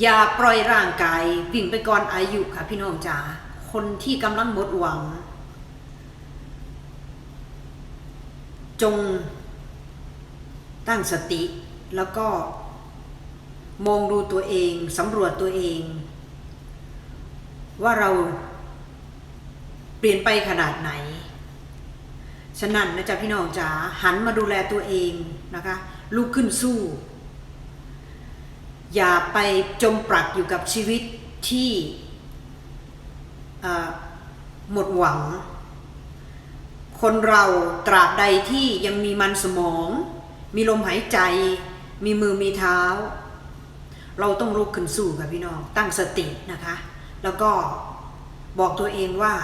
อย่าปล่อยร่างกายวิ่งไปก่อนอายุค่ะพี่น้องจ๋าคนที่กำลังหมดหวัง จงตั้งสติแล้วก็มองดูตัวเองสำรวจตัวเอง ว่าเราเปลี่ยนไปขนาดไหน ฉะนั้นนะจ๊ะพี่น้องจ๋าหันมาดูแลตัวเองนะคะลุกขึ้นสู้ อย่าไปจมปลักอยู่กับชีวิตที่หมดหวัง คนเราตราบใดที่ยังมีมันสมอง มีลมหายใจ มีมือมีเท้า เราต้องลุกขึ้นสู้ค่ะพี่น้องตั้งสตินะคะ แล้วก็บอกตัวเองว่า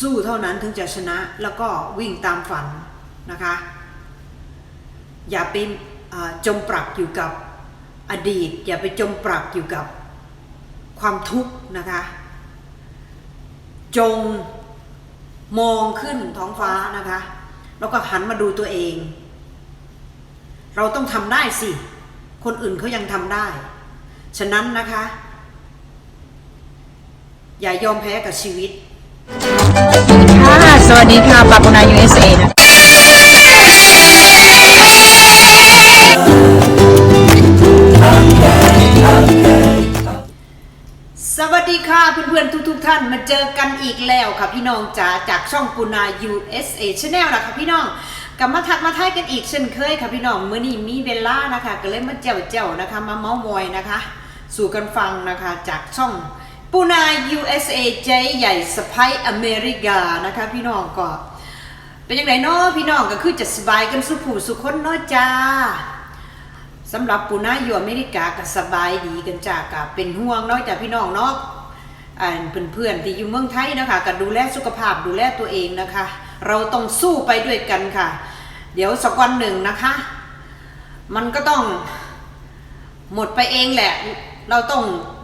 สู้เท่านั้นถึงจะชนะแล้วก็วิ่งตามฝันนะคะ อย่าไปอ่า จมปลักอยู่กับอดีต อย่าไปจมปลักอยู่กับความทุกข์นะคะ จงมองขึ้นท้องฟ้านะคะ แล้วก็หันมาดูตัวเอง เราต้องทำได้สิ คนอื่นเขายังทำได้ ฉะนั้นนะคะ อย่ายอมแพ้กับชีวิตค่ะ สวัสดีค่ะปาปุนา USA นะ สวัสดีค่ะเพื่อนๆทุก ๆ ท่านมาเจอกันอีกแล้วค่ะพี่น้องจ๋าจากช่องปูนา USA Channel นะคะพี่น้องกลับมาทักมาทายกันอีกเช่นเคยค่ะพี่น้องเมื้อนี้มีเวลานะคะก็เลยมาเจ้าเจ้านะคะมาเมาส์มอยนะคะ สู่กันฟังนะคะจากช่องปูนา USA ใจใหญ่สไปอเมริกานะคะพี่น้องก็เป็นยังไงเนาะพี่น้องก็คือจะสบายกันสุผู้สุขคนเนาะจ้า สำหรับปูนาอยู่อเมริกาก็สบายดีกันจ้ากับเป็นห่วงเนาะจากพี่น้องเนาะอ่าเพื่อนๆที่อยู่เมืองไทยนะคะก็ดูแลสุขภาพดูแลตัวเองนะคะ เราต้องสู้ไปด้วยกันค่ะ เดี๋ยวสักวันหนึ่งนะคะ มันก็ต้องหมดไปเองแหละ เราต้อง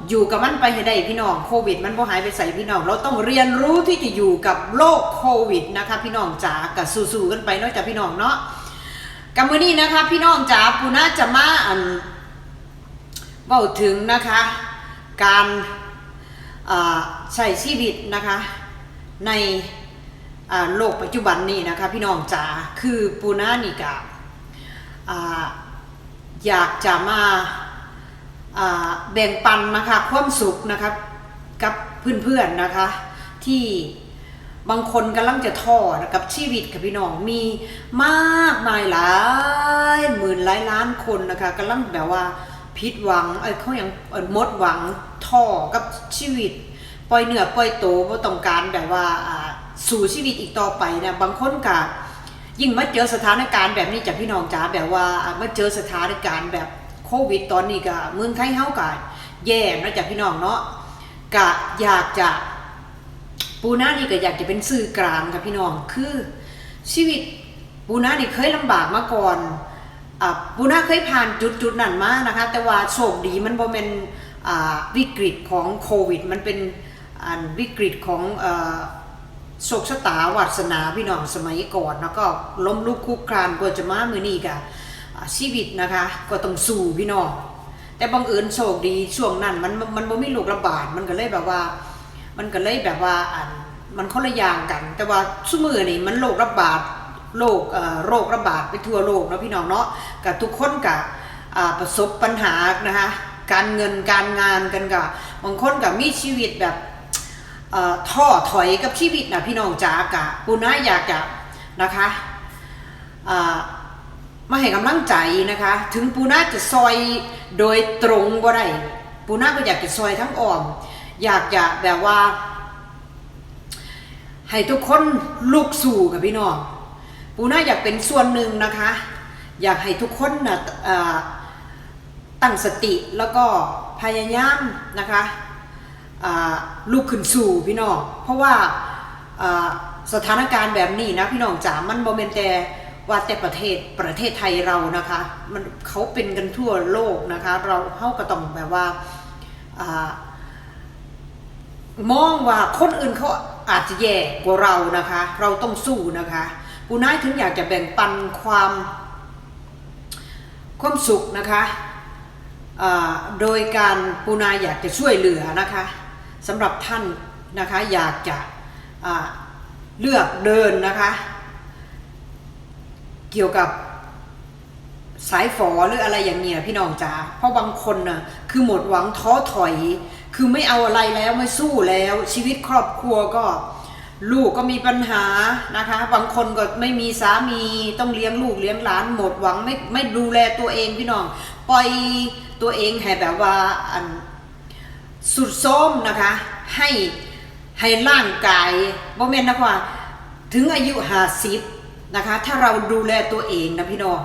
อยู่กับมันไปให้ได้พี่น้องโควิด มันบ่หายไปใส่พี่น้อง เราต้องเรียนรู้ที่จะอยู่กับโรคโควิดนะคะ พี่น้องจ๋ากับสู้ๆกันไปเนาะจากพี่น้องเนาะ กับมือนี้นะคะ พี่น้องจ๋าปูน่าจะมาอันเว้าถึงนะคะ การใช้ชีวิตนะคะ ในโลกปัจจุบันนี้นะคะ พี่น้องจ๋าคือปูน่านี่กะอ่าอยากจะมาอ่าแบ่งปันนะคะความสุขนะคะกับเพื่อนๆนะคะที่ บางคนกำลังจะท้อนะกับชีวิตกับพี่น้องมีมากมายหลายหมื่นหลายล้านคนนะคะกำลังแบบว่าผิดหวังเอ้ยเขายังเอ่อหมดหวังท้อกับชีวิต ปล่อยเหนือปล่อยโตว่าต้องการแบบว่าสู่ชีวิตอีกต่อไปนะบางคนกะยิ่งมาเจอสถานการณ์แบบนี้จากพี่น้องจ๋าแบบว่าอ่ามาเจอสถานการณ์แบบโควิดตอนนี้กะเมืองไทยเฮากะแย่นะจากพี่น้องเนาะกะอยากจะ ปูนานี่ก็อยากจะเป็นสื่อกลางค่ะพี่น้องคือชีวิตปูนานี่เคยลำบากมาก่อนอปูนาเคยผ่านจุดจุดๆนั้นมานะคะ แต่ว่าโชคดีมันบ่เป็นวิกฤตของโควิด มันเป็นอันวิกฤตของอโชคชะตาวาสนาพี่น้องสมัยก่อน แล้วก็ล้มลุกคลุกคลานกว่าจะมามือนี้กะชีวิตนะคะก็ต้องสู้พี่น้องแต่บังเอิญโชคดีช่วงนั้นมันมันบ่มีโรคระบาดมันก็เลยแบบว่า มันก็เลยแบบว่าอันมันคนละอย่างกัน แต่ว่าชั่วมือนี่มันโรคระบาดโรคเอ่อโรคระบาดไปทั่วโลกนะพี่น้องเนาะกับทุกคนกับประสบปัญหานะคะการเงินการงานกันกับบางคนกับมีชีวิตแบบเอ่อท้อถอยกับชีวิตนะพี่น้องจ๋ากะปูน่าอยากจะนะคะมาให้กำลังใจนะคะ ถึงปูน่าจะซอยโดยตรงบ่ได้ปูน่าก็อยากจะซอยทั้งอ้อม อยากจะแบบว่า ให้ทุกคนลุกสู่กับพี่น้องปูน่าอยากเป็นส่วนหนึ่งนะคะ อยากให้ทุกคนนะตั้งสติแล้วก็พยายามนะคะลุกขึ้นสู่พี่น้องเพราะว่าสถานการณ์แบบนี้นะพี่น้องจ๋ามันโมเมนแต่ว่าแต่ประเทศประเทศไทยเรานะคะ มันเขาเป็นกันทั่วโลกนะคะ เราเข้าก็ต้องแบบว่า มองว่าคนอื่นเขาอาจจะแย่กว่าเรานะคะ เราต้องสู้นะคะปูน้ายถึงอยากจะแบ่งปันความความสุขนะคะโดยการปูนาอยากจะช่วยเหลือนะคะสำหรับท่านนะคะอยากจะเลือกเดินนะคะ เกี่ยวกับ สายฝอหรืออะไรอย่างเงี้ยพี่น้องจ๋าเพราะบางคนน่ะคือหมดหวังท้อถอย คือไม่เอาอะไรแล้วไม่สู้แล้ว ชีวิตครอบครัวก็ ลูกก็มีปัญหานะคะ บางคนก็ไม่มีสามีต้องเลี้ยงลูกเลี้ยงหลานหมดหวังไม่ไม่ดูแลตัวเองพี่น้องปล่อยตัวเองให้แบบว่าอันสุดโทมนะคะให้ให้ร่างกายบ่แม่นนะว่าถึงอายุห้าสิบนะคะ ถ้าเราดูแลตัวเองนะพี่น้อง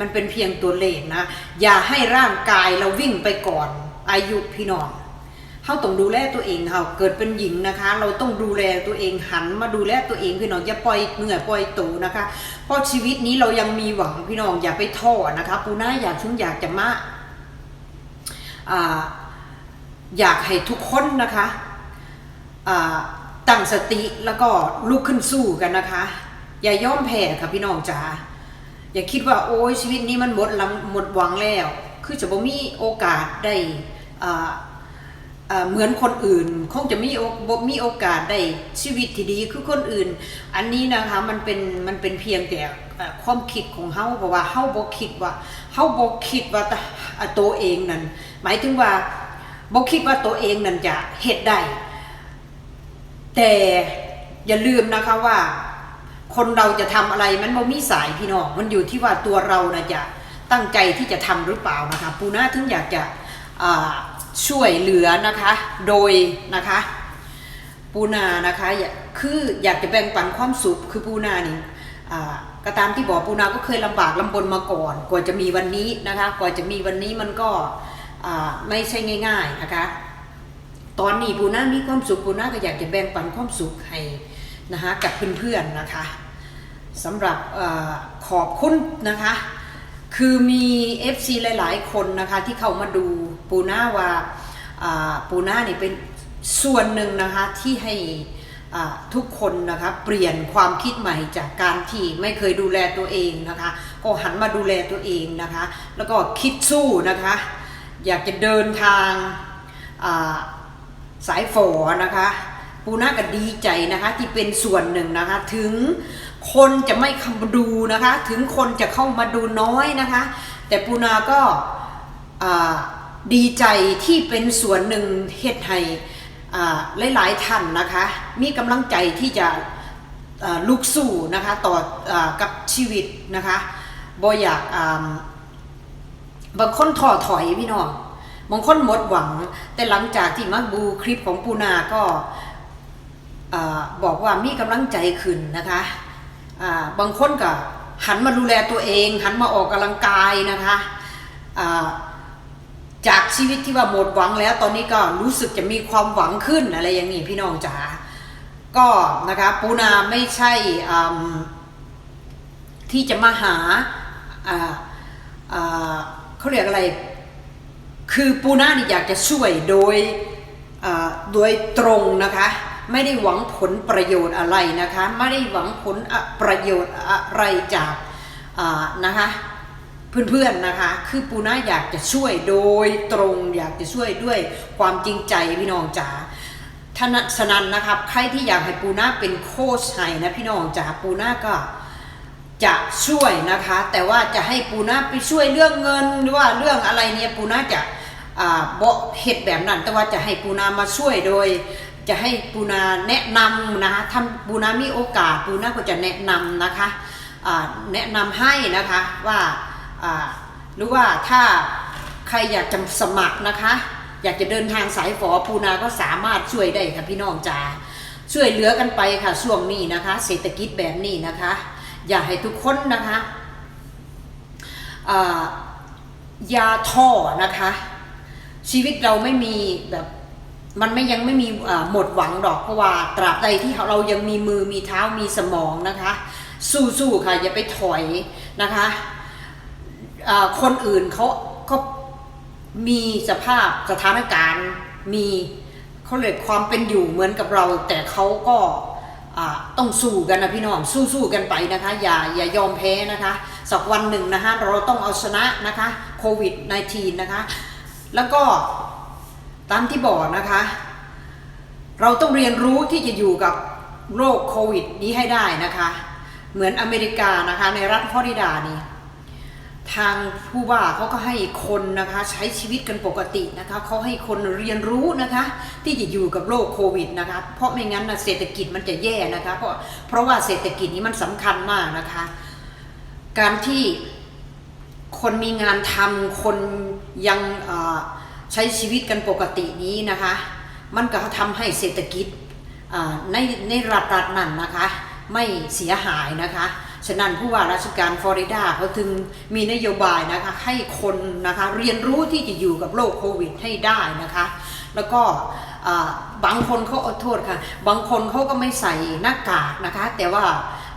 มันเป็นเพียงตัวเลขนะ อย่าให้ร่างกายเราวิ่งไปก่อนอายุพี่น้องเขาต้องดูแลตัวเองเขาเกิดเป็นหญิงนะคะ เราต้องดูแลตัวเองหันมาดูแลตัวเองพี่น้องอย่าปล่อยเหนื่อยปล่อยตูนะคะ เพราะชีวิตนี้เรายังมีหวังพี่น้องอย่าไปท้อนะคะปูน่าอยากชุนอยากจะมาอ่าอยากให้ทุกคนนะคะตั้งสติแล้วก็ลุกขึ้นสู้กันนะคะ อย่ายอมแพ้ค่ะพี่น้องจ๋า อย่าคิดว่าโอ้ยชีวิตนี้มันหมดลังหมดหวังแล้ว คือจะบ่มีโอกาสได้เหมือนคนอื่น คงจะมีบ่มีโอกาสได้ชีวิตที่ดีคือคนอื่น อันนี้นะคะมันเป็นมันเป็นเพียงแต่ความคิดของเฮาเพราะว่าเฮาบ่คิดว่าเฮาบ่คิดว่าตัวเองนั้นหมายถึงว่าบอกคิดว่าตัวเองนั่นจะเหตุได้แต่อย่าลืมนะคะว่า คนเราจะทำอะไรมันบ่มีสายพี่น้องมันอยู่ที่ว่าตัวเรานะจะตั้งใจที่จะทำหรือเปล่านะคะปูนาถึงอยากจะช่วยเหลือนะคะโดยนะคะปูนานะคะคืออยากจะแบ่งปันความสุขคือปูนานี่ก็ตามที่บอกปูนาก็เคยลำบากลำบนมาก่อนกว่าจะมีวันนี้นะคะกว่าจะมีวันนี้มันก็ไม่ใช่ง่าย ๆนะคะตอนนี้ปูนามีความสุขปูนาก็อยากจะแบ่งปันความสุขให้นะคะกับเพื่อนๆนะคะ สำหรับอขอบคุณนะคะ คือมี FC หลายๆ คนนะคะที่เข้ามาดูปูนาว่าอ่าปูนานี่เป็นส่วนหนึ่งนะคะที่ให้ทุกคนนะคะเปลี่ยนความคิดใหม่จากการที่ไม่เคยดูแลตัวเองนะคะ ก็หันมาดูแลตัวเองนะคะ แล้วก็คิดสู้นะคะ อยากจะเดินทางสายฝอนะคะ ปูนาก็ดีใจนะคะที่เป็นส่วนหนึ่งนะคะ ถึงคนจะไม่เข้ามาดูนะคะ ถึงคนจะเข้ามาดูน้อยนะคะ แต่ปูนาก็ดีใจที่เป็นส่วนหนึ่งเฮ็ดให้อ่าหลายๆท่านนะคะ มีกำลังใจที่จะลุกสู้นะคะต่ออกับชีวิตนะคะบ่อยากอ่าบางคนท้อถอยพี่น้องบางคนหมดหวัง แต่หลังจากที่มาดูคลิปของปูนาก็ บอกว่ามีกำลังใจขึ้นนะคะบางคนก็หันมาดูแลตัวเอง หันมาออกกำลังกายนะคะจากชีวิตที่ว่าหมดหวังแล้วตอนนี้ก็รู้สึกจะมีความหวังขึ้นอะไรอย่างนี้พี่น้องจ๋าก็นะคะปูนาไม่ใช่ที่จะมาหาเขาเรียกอะไร คือปูนานี่อยากจะช่วยโดยโดยตรงนะคะ ไม่ได้หวังผลประโยชน์อะไรนะคะ ไม่ได้หวังผลประโยชน์อะไรจากนะคะเพื่อนๆนะคะ คือปูน่าอยากจะช่วยโดยตรงอยากจะช่วยด้วยความจริงใจพี่น้องจ๋าทนฉะนั้นนะครับ ใครที่อยากให้ปูน่าเป็นโค้ชให้นะพี่น้องจ๋าปูน่าก็จะช่วยนะคะ แต่ว่าจะให้ปูน่าไปช่วยเรื่องเงินหรือว่าเรื่องอะไรเนี่ยปูน่าจะอ่าบ่เหตุแบบนั้น แต่ว่าจะให้ปูนามาช่วยโดย จะให้ปูนาแนะนำนะคะถ้าปูนามีโอกาสปูนาก็จะแนะนำนะคะแนะนำให้นะคะว่าหรือว่าถ้าใครอยากจะสมัครนะคะ อยากจะเดินทางสายฝอปูนาก็สามารถช่วยได้ค่ะพี่น้องจ๋าช่วยเหลือกันไปค่ะช่วงนี้นะคะ เศรษฐกิจแบบนี้นะคะ อยากให้ทุกคนนะคะอย่าท้อนะคะ ชีวิตเราไม่มีแบบ มันไม่ยังไม่มีหมดหวังดอกเพราะว่าตราบใดที่เรายังมีมือมีเท้ามีสมองนะคะ สู้ๆค่ะอย่าไปถอยนะคะคนอื่นเขาก็มีสภาพสถานการณ์มีเขาเรียกความเป็นอยู่เหมือนกับเรา แต่เขาก็ต้องสู้กันนะพี่น้องสู้ๆกันไปนะคะ อย่าอย่ายอมแพ้นะคะสักวันหนึ่งนะคะเราต้องเอาชนะนะคะโควิด -19 นะคะ แล้วก็ ตามที่บอกนะคะ เราต้องเรียนรู้ที่จะอยู่กับโรคโควิดนี้ให้ได้นะคะ เหมือนอเมริกานะคะในรัฐฟลอริดานี่ทางผู้ว่าเขาก็ให้คนนะคะใช้ชีวิตกันปกตินะคะเขาให้คนเรียนรู้นะคะ ที่จะอยู่กับโรคโควิดนะคะ เพราะไม่งั้นนะเศรษฐกิจมันจะแย่นะคะ เพราะเพราะว่าเศรษฐกิจนี้มันสำคัญมากนะคะ การที่คนมีงานทำคนยังอ่อ ใช้ชีวิตกันปกตินี้นะคะ มันก็ทำให้เศรษฐกิจในในรัฐรัฐนั้นนะคะ ไม่เสียหายนะคะ ฉะนั้นผู้ว่าราชการฟลอริดาเขาถึงมีนโยบายนะคะให้คนนะคะเรียนรู้ที่จะอยู่กับโรคโควิดให้ได้นะคะ แล้วก็บางคนเขาเอาโทษค่ะ บางคนเขาก็ไม่ใส่หน้ากากนะคะ แต่ว่า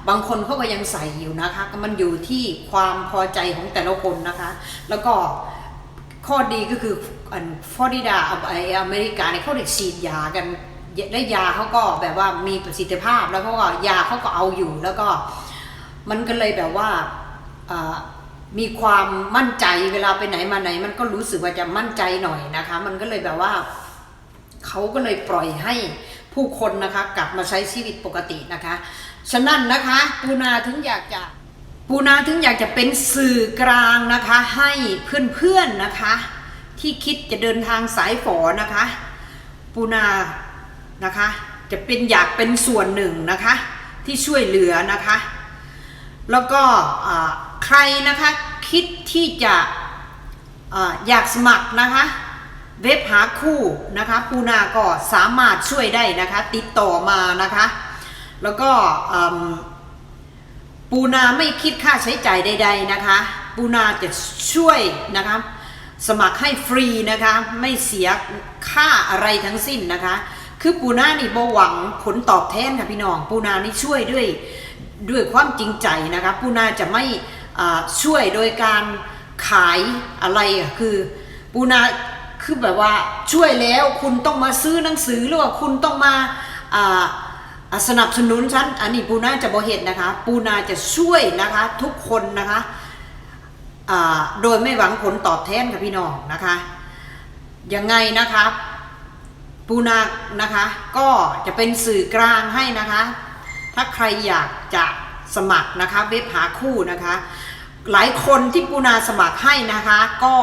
บางคนเขาก็ยังใส่อยู่นะคะ มันอยู่ที่ความพอใจของแต่ละคนนะคะ แล้วก็ข้อดีก็คือ อันฟลอริดาไออเมริกาเนี่ยเขาได้ฉีดยากันและยาเขาก็แบบว่ามีประสิทธิภาพแล้วเขาก็ยาเขาก็เอาอยู่แล้วก็มันก็เลยแบบว่ามีความมั่นใจเวลาไปไหนมาไหน มันก็รู้สึกว่าจะมั่นใจหน่อยนะคะ มันก็เลยแบบว่าเขาก็เลยปล่อยให้ผู้คนนะคะ กลับมาใช้ชีวิตปกตินะคะ ฉะนั้นนะคะปูนาถึงอยากจะปูนาถึงอยากจะเป็นสื่อกลางนะคะ ให้เพื่อนๆนะคะ ที่คิดจะเดินทางสายฝอนะคะ ปูนานะคะ จะเป็นอยากเป็นส่วนหนึ่งนะคะ ที่ช่วยเหลือนะคะ แล้วก็ใครนะคะคิดที่จะออยากสมัครนะคะเว็บหาคู่นะคะปูนาก็สามารถช่วยได้นะคะ ติดต่อมานะคะ แล้วก็ปูนาไม่คิดค่าใช้จ่ายใด ๆนะคะ ปูนาจะช่วยนะคะ สมัครให้ฟรีนะคะ ไม่เสียค่าอะไรทั้งสิ้นนะคะ คือปูนานี่บ่หวังผลตอบแทนค่ะพี่น้องปูนานี่ช่วยด้วยด้วยความจริงใจนะคะปูนาจะไม่ช่วยโดยการขายอะไรคือปูนาคือแบบว่าช่วยแล้วคุณต้องมาซื้อหนังสือหรือว่าคุณต้องมาสนับสนุนฉันอันนี้ปูนาจะบอเห็นนะคะ ปูนาจะช่วยนะคะทุกคนนะคะ โดยไม่หวังผลตอบแทนค่ะพี่น้องนะคะยังไงนะคะปูนานะคะ ก็จะเป็นสื่อกลางให้นะคะ ถ้าใครอยากจะสมัครนะคะเว็บหาคู่นะคะ หลายคนที่ปูนาสมัครให้นะคะ ก็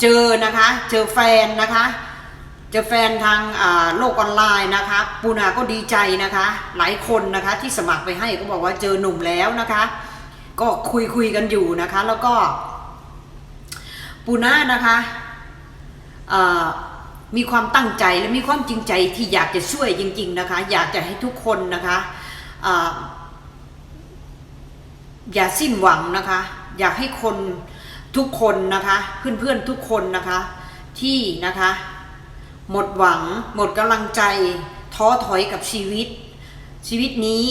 เจอนะคะเจอแฟนนะคะเจอแฟนทางโลกออนไลน์นะคะปูนาก็ดีใจนะคะ หลายคนนะคะที่สมัครไปให้ก็บอกว่าเจอหนุ่มแล้วนะคะ ก็คุยคุยกันอยู่นะคะ แล้วก็ปูนานะคะมีความตั้งใจและมีความจริงใจที่อยากจะช่วยจริง ๆนะคะ อยากจะให้ทุกคนนะคะออย่าสิ้นหวังนะคะ อยากให้คนทุกคนนะคะ เพื่อนๆทุกคนนะคะ ที่นะคะ หมดหวัง หมดกำลังใจท้อถอยกับชีวิต ชีวิตนี้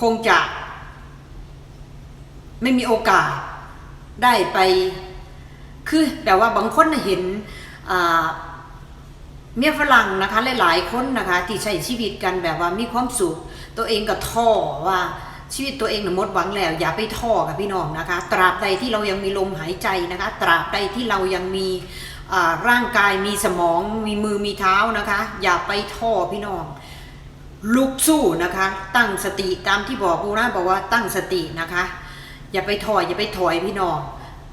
คงจะ ไม่มีโอกาสได้ไป คือแบบว่าบางคนเห็นเมียฝรั่งนะคะหลายๆคนนะคะที่ใช้ชีวิตกันแบบว่ามีความสุข ตัวเองก็ท้อว่าชีวิตตัวเองนะหมดหวังแล้ว อย่าไปท้อกับพี่น้องนะคะ ตราบใดที่เรายังมีลมหายใจนะคะ ตราบใดที่เรายังมีร่างกายมีสมองมีมือมีเท้านะคะ อย่าไปท้อพี่น้องลุกสู้นะคะ ตั้งสติตามที่บอกกูนะบอกว่าตั้งสตินะคะ อย่าไปถอยอย่าไปถอยพี่น้อง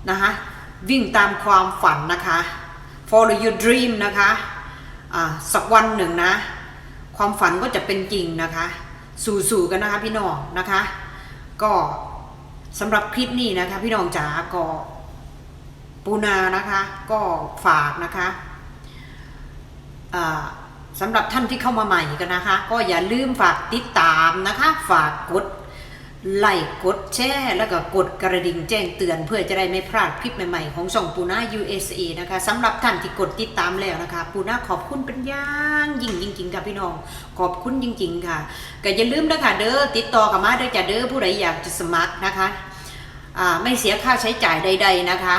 นะคะวิ่งตามความฝันนะคะ follow your dream นะคะอ่าสักวันหนึ่งนะ ความฝันก็จะเป็นจริงนะคะ สู่ๆกันนะคะพี่น้องนะคะ ก็สำหรับคลิปนี้นะคะ พี่น้องจ๋าก็ปูนานะคะก็ฝากนะคะสำหรับท่านที่เข้ามาใหม่กันนะคะ ก็อย่าลืมฝากติดตามนะคะ ฝากกด ไลค์กดแชร์แล้วก็กดกระดิ่งแจ้งเตือน เพื่อจะได้ไม่พลาดคลิปใหม่ๆ ของช่องปูนา USA นะคะสำหรับท่านที่กดติดตามแล้วนะคะ ปูนาขอบคุณเป็นอย่างยิ่งจริงๆค่ะพี่น้อง ขอบคุณจริง ๆ ค่ะก็อย่าลืมนะคะเด้อติดต่อกับมาเด้อจ้ะเด้อผู้ใดอยากจะสมัครนะคะไม่เสียค่าใช้จ่ายใด ๆนะคะ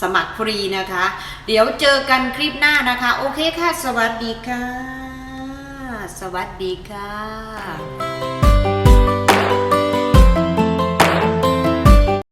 สมัครฟรีนะคะ เดี๋ยวเจอกันคลิปหน้านะคะ โอเคค่ะ สวัสดีค่ะ สวัสดีค่ะ